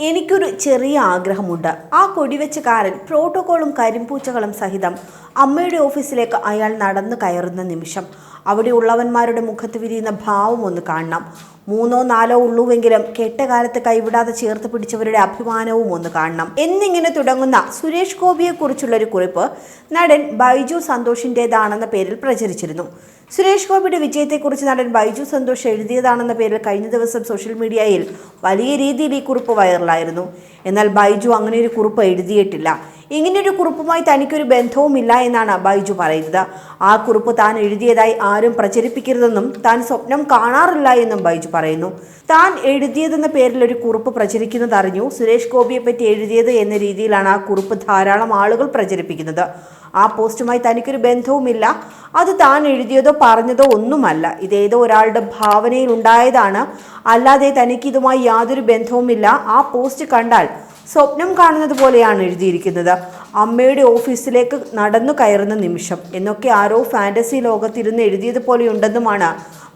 എനിക്കൊരു ചെറിയ ആഗ്രഹമുണ്ട്. ആ കൊടിവെച്ചുകാരൻ പ്രോട്ടോകോളും കരിമ്പൂച്ചകളും സഹിതം അമ്മയുടെ ഓഫീസിലേക്ക് അയാൾ നടന്നു കയറുന്ന നിമിഷം. അവിടെ ഉള്ളവന്മാരുടെ മുഖത്ത് വിരിയുന്ന ഭാവം ഒന്ന് കാണണം. മൂന്നോ നാലോ ഉള്ളുവെങ്കിലും കെട്ടകാലത്ത് കൈവിടാതെ ചേർത്ത് പിടിച്ചവരുടെ അഭിമാനവും ഒന്ന് കാണണം. എന്നിങ്ങനെ തുടങ്ങുന്ന സുരേഷ് ഗോപിയെക്കുറിച്ചുള്ള ഒരു കുറിപ്പ് നടൻ ബൈജു സന്തോഷിന്റെതാണെന്ന പേരിൽ പ്രചരിച്ചിരുന്നു. സുരേഷ് ഗോപിയുടെ വിജയത്തെക്കുറിച്ച് നടൻ ബൈജു സന്തോഷ് എഴുതിയതാണെന്ന പേരിൽ കഴിഞ്ഞ ദിവസം സോഷ്യൽ മീഡിയയിൽ വലിയ രീതിയിൽ ഈ കുറിപ്പ് വൈറലായിരുന്നു. എന്നാൽ ബൈജു അങ്ങനെ ഒരു കുറിപ്പ് എഴുതിയിട്ടില്ല. ഇങ്ങനെയൊരു കുറിപ്പുമായി തനിക്കൊരു ബന്ധവുമില്ല എന്നാണ് ബൈജു പറയുന്നത്. ആ കുറിപ്പ് താൻ എഴുതിയതായി ആരും പ്രചരിപ്പിക്കരുതെന്നും താൻ സ്വപ്നം കാണാറില്ല എന്നും ബൈജു പറയുന്നു. താൻ എഴുതിയതെന്ന പേരിൽ ഒരു കുറിപ്പ് പ്രചരിക്കുന്നത് അറിഞ്ഞു സുരേഷ് ഗോപിയെ പറ്റി എഴുതിയത് എന്ന രീതിയിലാണ് ആ കുറിപ്പ് ധാരാളം ആളുകൾ പ്രചരിപ്പിക്കുന്നത്. ആ പോസ്റ്റുമായി തനിക്കൊരു ബന്ധവുമില്ല. അത് താൻ എഴുതിയതോ പറഞ്ഞതോ ഒന്നുമല്ല. ഇതേതോ ഒരാളുടെ ഭാവനയിൽ ഉണ്ടായതാണ്. അല്ലാതെ തനിക്ക് ഇതുമായി യാതൊരു ബന്ധവുമില്ല. ആ പോസ്റ്റ് കണ്ടാൽ സ്വപ്നം കാണുന്നത് പോലെയാണ് എഴുതിയിരിക്കുന്നത്. അമ്മയുടെ ഓഫീസിലേക്ക് നടന്നു കയറുന്ന നിമിഷം. എന്നൊക്കെ ആരോ ഫാന്റസി ലോകത്തിരുന്ന് എഴുതിയത് പോലെയുണ്ടെന്നുമാണ്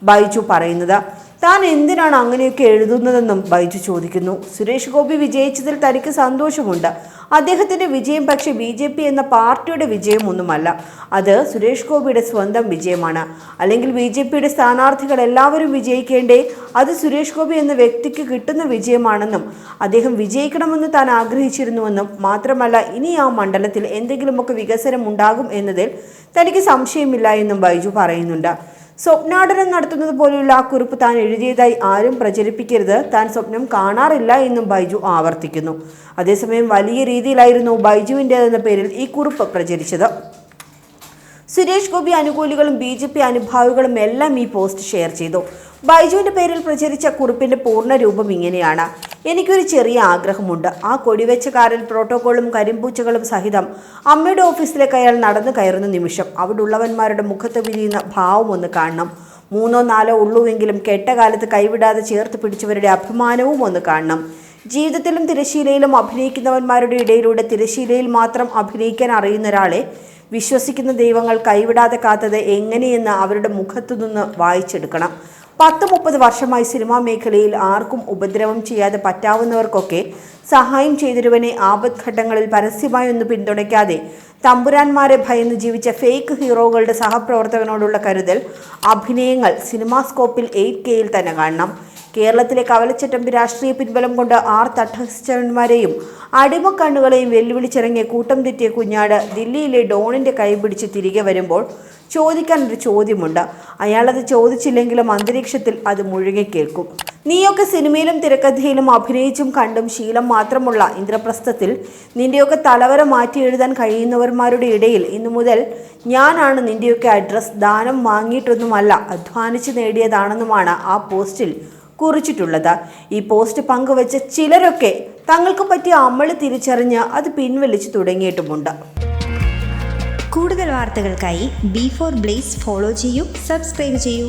ബൈജു പറയുന്നത്. താൻ എന്തിനാണ് അങ്ങനെയൊക്കെ എഴുതുന്നതെന്നും ബൈജു ചോദിക്കുന്നു. സുരേഷ് ഗോപി വിജയിച്ചതിൽ തനിക്ക് സന്തോഷമുണ്ട്. അദ്ദേഹത്തിന്റെ വിജയം പക്ഷേ ബി ജെ പി എന്ന പാർട്ടിയുടെ വിജയമൊന്നുമല്ല. അത് സുരേഷ് ഗോപിയുടെ സ്വന്തം വിജയമാണ്. അല്ലെങ്കിൽ ബി ജെ പിയുടെ സ്ഥാനാർത്ഥികൾ എല്ലാവരും വിജയിക്കേണ്ടേ അത് സുരേഷ് ഗോപി എന്ന വ്യക്തിക്ക് കിട്ടുന്ന വിജയമാണെന്നും അദ്ദേഹം വിജയിക്കണമെന്ന് താൻ ആഗ്രഹിച്ചിരുന്നുവെന്നും മാത്രമല്ല ഇനി ആ മണ്ഡലത്തിൽ എന്തെങ്കിലുമൊക്കെ വികസനം ഉണ്ടാകും എന്നതിൽ തനിക്ക് സംശയമില്ല എന്നും ബൈജു പറയുന്നുണ്ട്. സ്വപ്നാടനം നടത്തുന്നത് പോലെയുള്ള ആ കുറിപ്പ് താൻ എഴുതിയതായി ആരും പ്രചരിപ്പിക്കരുത്. താൻ സ്വപ്നം കാണാറില്ല എന്നും ബൈജു ആവർത്തിക്കുന്നു. അതേസമയം വലിയ രീതിയിലായിരുന്നു ബൈജുവിന്റെതെന്ന പേരിൽ ഈ കുറിപ്പ് പ്രചരിച്ചത്. സുരേഷ് ഗോപി അനുകൂലികളും ബി ജെ പി അനുഭാവികളും എല്ലാം ഈ പോസ്റ്റ് ഷെയർ ചെയ്തു. ബൈജുവിന്റെ പേരിൽ പ്രചരിച്ച കുറിപ്പിന്റെ പൂർണ രൂപം ഇങ്ങനെയാണ്. എനിക്കൊരു ചെറിയ ആഗ്രഹമുണ്ട്. ആ കൊടിവെച്ച കാറിൽ പ്രോട്ടോകോളും കരിമ്പൂച്ചകളും സഹിതം അമ്മയുടെ ഓഫീസിലേക്ക് അയാൾ നടന്നു കയറുന്ന നിമിഷം അവിടെ ഉള്ളവന്മാരുടെ മുഖത്ത് വിരിയുന്ന ഭാവം ഒന്ന് കാണണം. മൂന്നോ നാലോ ഉള്ളുവെങ്കിലും കെട്ടകാലത്ത് കൈവിടാതെ ചേർത്ത് പിടിച്ചവരുടെ അഭിമാനവും ഒന്ന് കാണണം. ജീവിതത്തിലും തിരശീലയിലും അഭിനയിക്കുന്നവന്മാരുടെ ഇടയിലൂടെ തിരശീലയിൽ മാത്രം അഭിനയിക്കാൻ അറിയുന്ന ഒരാളെ വിശ്വസിക്കുന്ന ദൈവങ്ങൾ കൈവിടാതെ കാത്തത് എങ്ങനെയെന്ന് അവരുടെ മുഖത്തു നിന്ന് വായിച്ചെടുക്കണം. പത്ത് മുപ്പത് വർഷമായി സിനിമാ മേഖലയിൽ ആർക്കും ഉപദ്രവം ചെയ്യാതെ പറ്റാവുന്നവർക്കൊക്കെ സഹായം ചെയ്തിരുവനെ ആപത്ഘട്ടങ്ങളിൽ പരസ്യമായി ഒന്ന് പിന്തുണയ്ക്കാതെ തമ്പുരാന്മാരെ ഭയന്ന് ജീവിച്ച ഫേക്ക് ഹീറോകളുടെ സഹപ്രവർത്തകനോടുള്ള കരുതൽ അഭിനയങ്ങൾ സിനിമാ സ്കോപ്പിൽ എയ്റ്റ് കെയിൽ തന്നെ കാണണം. കേരളത്തിലെ കവലച്ചട്ടമ്പി രാഷ്ട്രീയ പിൻബലം കൊണ്ട് ആർ തട്ടസ്ഥന്മാരെയും അടിമക്കണ്ണുകളെയും വെല്ലുവിളിച്ചിറങ്ങിയ കൂട്ടം തെറ്റിയ കുഞ്ഞാട് ദില്ലിയിലെ ഡോണിന്റെ കൈപിടിച്ച് തിരികെ വരുമ്പോൾ ചോദിക്കാൻ ഒരു ചോദ്യമുണ്ട്. അയാളത് ചോദിച്ചില്ലെങ്കിലും അന്തരീക്ഷത്തിൽ അത് മുഴുകി കേൾക്കും നീയൊക്കെ സിനിമയിലും തിരക്കഥയിലും അഭിനയിച്ചും കണ്ടും ശീലം മാത്രമുള്ള ഇന്ദ്രപ്രസ്ഥത്തിൽ നിന്റെയൊക്കെ തലവര മാറ്റി എഴുതാൻ കഴിയുന്നവന്മാരുടെ ഇടയിൽ ഇന്നു മുതൽ ഞാനാണ് നിന്റെയൊക്കെ അഡ്രസ് ദാനം വാങ്ങിയിട്ടൊന്നുമല്ല അധ്വാനിച്ച് നേടിയതാണെന്നുമാണ് ആ പോസ്റ്റിൽ കുറിച്ചിട്ടുള്ളത്. ഈ പോസ്റ്റ് പങ്കുവച്ച ചിലരൊക്കെ തങ്ങൾക്ക് പറ്റിയ അമളി തിരിച്ചറിഞ്ഞ് അത് പിൻവലിച്ചു തുടങ്ങിയിട്ടുമുണ്ട്. കൂടുതൽ വാർത്തകൾക്കായി ബി ഫോർ ബ്ലേസ് ഫോളോ ചെയ്യൂ സബ്സ്ക്രൈബ് ചെയ്യൂ.